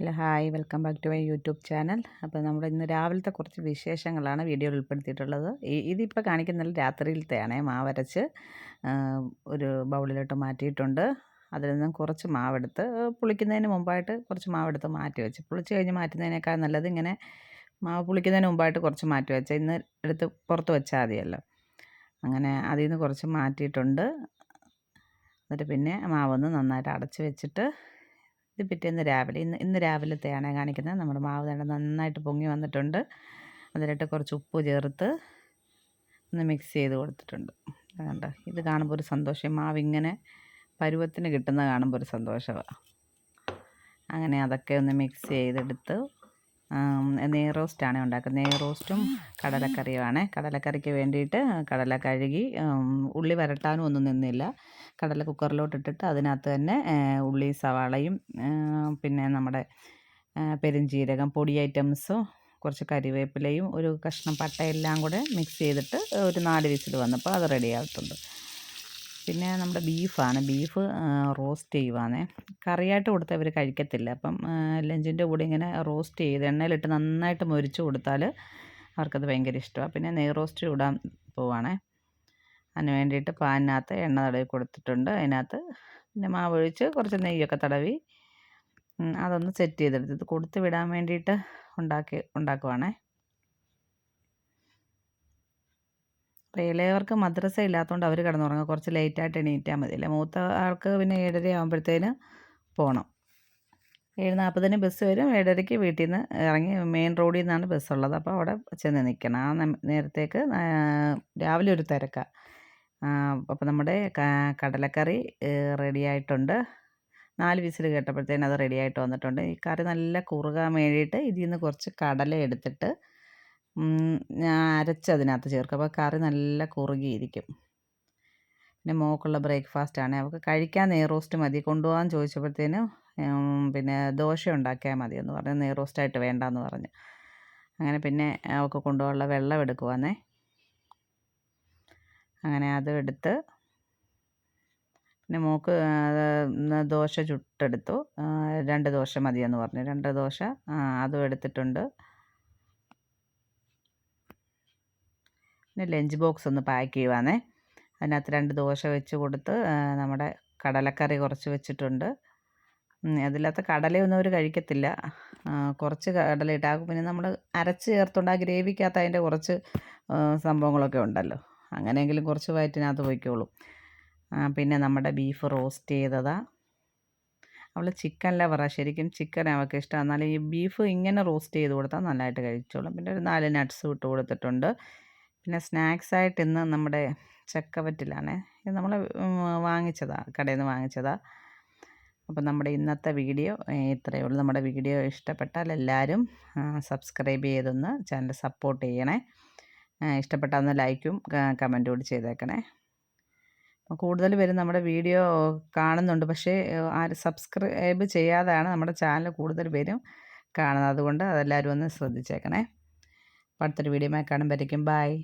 Hello hi. Welcome back to my YouTube channel. അപ്പോൾ നമ്മൾ ഇന്ന് രാവിലത്തെ കുറച്ച് വിശേഷങ്ങളാണ് വീഡിയോയിൽ ഉൾപ്പെടുത്തിയിട്ടുള്ളത്. ഇതിപ്പോൾ കാണിക്കുന്നത് രാത്രിയിലത്തെയാണ് മാവരച്ച് ഒരു ബൗളിലോട്ട് മാറ്റിയിട്ടുണ്ട്. അതിൽ നിന്നും കുറച്ച് മാവെടുത്ത് പുളിക്കുന്നതിന് മുമ്പായിട്ട് കുറച്ച് മാവെടുത്ത് മാറ്റി വെച്ച്. പുളിച്ച് കഴിഞ്ഞ് മാറ്റുന്നതിനേക്കാൾ നല്ലത് ഇങ്ങനെ മാവ് പുളിക്കുന്നതിന് മുമ്പായിട്ട് കുറച്ച് മാറ്റി വെച്ചാൽ ഇന്ന് എടുത്ത് പുറത്ത് വെച്ചാൽ മതിയല്ലോ. അങ്ങനെ അതിൽ നിന്ന് കുറച്ച് മാറ്റിയിട്ടുണ്ട്. എന്നിട്ട് പിന്നെ മാവൊന്ന് നന്നായിട്ട് അടച്ച് വെച്ചിട്ട് ഇത് പിറ്റേന്ന് രാവിലെ ഇന്ന് ഇന്ന് രാവിലത്തെയാണ് കാണിക്കുന്നത്. നമ്മുടെ മാവ് തന്നെ നന്നായിട്ട് പൊങ്ങി വന്നിട്ടുണ്ട്. അതിലിട്ട് കുറച്ച് ഉപ്പ് ചേർത്ത് ഒന്ന് മിക്സ് ചെയ്ത് കൊടുത്തിട്ടുണ്ട്. അതുകൊണ്ട് ഇത് കാണുമ്പോൾ ഒരു സന്തോഷം. മാവ് ഇങ്ങനെ പരുവത്തിന് കിട്ടുന്ന കാണുമ്പോൾ ഒരു സന്തോഷമാണ് അങ്ങനെ അതൊക്കെ ഒന്ന് മിക്സ് ചെയ്തെടുത്ത് നെയ് റോസ്റ്റാണ് ഉണ്ടാക്കുന്നത്. നെയ് റോസ്റ്റും കടലക്കറിയുമാണ്. കടലക്കറിക്ക് വേണ്ടിയിട്ട് കടല കഴുകി ഉള്ളി വരട്ടാനും ഒന്നും നിന്നില്ല. കടല കുക്കറിലോട്ടിട്ടിട്ട് അതിനകത്ത് തന്നെ ഉള്ളി സവാളയും പിന്നെ നമ്മുടെ പെരുംജീരകം പൊടി ഐറ്റംസും കുറച്ച് കരിവേപ്പിലയും ഒരു കഷ്ണം പട്ട എല്ലാം കൂടെ മിക്സ് ചെയ്തിട്ട് ഒരു നാല് വിസിൽ വന്നപ്പോൾ അത് റെഡി ആയിട്ടുണ്ട്. പിന്നെ നമ്മുടെ ബീഫാണ്. Beef roast ചെയ്യുവാണേ. കറിയായിട്ട് കൊടുത്താൽ ഇവർ കഴിക്കത്തില്ല. അപ്പം ലഞ്ചിന്റെ കൂടെ ഇങ്ങനെ റോസ്റ്റ് ചെയ്ത് എണ്ണയിലിട്ട് നന്നായിട്ട് മൊരിച്ച് കൊടുത്താൽ അവർക്കത് ഭയങ്കര ഇഷ്ടമാണ് പിന്നെ നെയ് റോസ്റ്റ് ഇടാൻ പോവാണേ. അതിന് വേണ്ടിയിട്ട് പാനിനകത്ത് എണ്ണ തടവി കൊടുത്തിട്ടുണ്ട്. അതിനകത്ത് പിന്നെ മാവ് ഒഴിച്ച് കുറച്ച് നെയ്യൊക്കെ തടവി അതൊന്ന് സെറ്റ് ചെയ്തെടുത്ത് കൊടുത്ത് വിടാൻ വേണ്ടിയിട്ട് ഉണ്ടാക്കി ഉണ്ടാക്കുവാണേ. അപ്പോൾ ഇളയവർക്ക് മദ്രസ ഇല്ലാത്തതുകൊണ്ട് അവർ കിടന്നുറങ്ങുക കുറച്ച് ലേറ്റായിട്ട് എണീറ്റാൽ മതി. അല്ലേ? മൂത്ത ആൾക്ക് പിന്നെ ഏഴര ആകുമ്പോഴത്തേന് പോകണം ഏഴ് നാൽപ്പതിന് ബസ് വരും. ഏഴരയ്ക്ക് വീട്ടിൽ നിന്ന് ഇറങ്ങി മെയിൻ റോഡിൽ നിന്നാണ് ബസ്സുള്ളത് അപ്പോൾ അവിടെ ചെന്ന് നിൽക്കണം ആ നേരത്തേക്ക് രാവിലെ ഒരു തിരക്കാണ് അപ്പോൾ നമ്മുടെ കടലക്കറി റെഡിയായിട്ടുണ്ട് നാല് വിസിൽ കേട്ടപ്പോഴത്തേനും അത് റെഡിയായിട്ട് വന്നിട്ടുണ്ട്. ഈ കറി നല്ല കുറുകാൻ വേണ്ടിയിട്ട് ഇതിൽ നിന്ന് കുറച്ച് കടല എടുത്തിട്ട് ഞാൻ അരച്ചതിനകത്ത് ചേർക്കും. അപ്പോൾ കറി നല്ല കുറുകിയിരിക്കും. പിന്നെ മോക്കുള്ള ബ്രേക്ക്ഫാസ്റ്റ് ആണ്. അവൾക്ക് കഴിക്കാൻ നെയ് റോസ്റ്റ് മതി. കൊണ്ടുപോകാൻ ചോദിച്ചപ്പോഴത്തേനും പിന്നെ ദോശ ഉണ്ടാക്കിയാൽ മതി എന്ന് പറഞ്ഞു. നെയ് റോസ്റ്റായിട്ട് വേണ്ടാന്ന് പറഞ്ഞു. അങ്ങനെ പിന്നെ അവൾക്ക് കൊണ്ടുപോകാനുള്ള വെള്ളം എടുക്കുവാന്നേ. അങ്ങനെ അതും എടുത്ത് പിന്നെ മോക്ക് ദോശ ചുട്ടെടുത്തു. രണ്ട് ദോശ മതിയെന്ന് പറഞ്ഞു. രണ്ട് ദോശ അതും എടുത്തിട്ടുണ്ട്. പിന്നെ ലഞ്ച് ബോക്സ് ഒന്ന് പാക്ക് ചെയ്യുവാണേ. അതിനകത്ത് രണ്ട് ദോശ വെച്ച് കൊടുത്ത് നമ്മുടെ കടലക്കറി കുറച്ച് വെച്ചിട്ടുണ്ട്. അതിലകത്ത് കടലയൊന്നും അവർ കഴിക്കത്തില്ല. കുറച്ച് കടല ഇട്ടാകും പിന്നെ നമ്മൾ അരച്ച് ചേർത്തുകൊണ്ട് ആ ഗ്രേവിക്കകത്ത് അതിന്റെ കുറച്ച് സംഭവങ്ങളൊക്കെ ഉണ്ടല്ലോ. അങ്ങനെയെങ്കിലും കുറച്ച് വയറ്റിനകത്ത് പോയിക്കോളും. പിന്നെ നമ്മുടെ ബീഫ് റോസ്റ്റ് ചെയ്തതാണ് അവൾ ചിക്കൻ ലവറാണ് ശരിക്കും ചിക്കൻ അവൾക്ക് ഇഷ്ടമാണ് എന്നാലും ഈ ബീഫ് ഇങ്ങനെ റോസ്റ്റ് ചെയ്ത് കൊടുത്താൽ നല്ലതായിട്ട് കഴിച്ചോളും. പിന്നെ ഒരു നാല് നട്ട്സ് ഇട്ട് കൊടുത്തിട്ടുണ്ട്. പിന്നെ സ്നാക്സ് ആയിട്ട് ഇന്ന് നമ്മുടെ ചക്കവറ്റിലാണ്. ഇത് നമ്മൾ വാങ്ങിച്ചതാണ് കടയിൽ നിന്ന് വാങ്ങിച്ചതാണ് അപ്പോൾ നമ്മുടെ ഇന്നത്തെ വീഡിയോ ഇത്രയേ ഉള്ളൂ. നമ്മുടെ വീഡിയോ ഇഷ്ടപ്പെട്ടാൽ എല്ലാവരും സബ്സ്ക്രൈബ് ചെയ്തൊന്ന് ചാനൽ സപ്പോർട്ട് ചെയ്യണേ. ഇഷ്ടപ്പെട്ടാൽ ഒന്ന് ലൈക്കും കമന്റും കൂടി ചെയ്തേക്കണേ. കൂടുതൽ പേരും നമ്മുടെ വീഡിയോ കാണുന്നുണ്ട്. പക്ഷേ ആര് സബ്സ്ക്രൈബ് ചെയ്യാതെയാണ് നമ്മുടെ ചാനൽ കൂടുതൽ പേരും കാണുന്നത്. അതുകൊണ്ട് അതെല്ലാവരും ഒന്ന് ശ്രദ്ധിച്ചേക്കണേ. അടുത്തൊരു വീഡിയോ കാണുമ്പോഴേക്കും ബായ്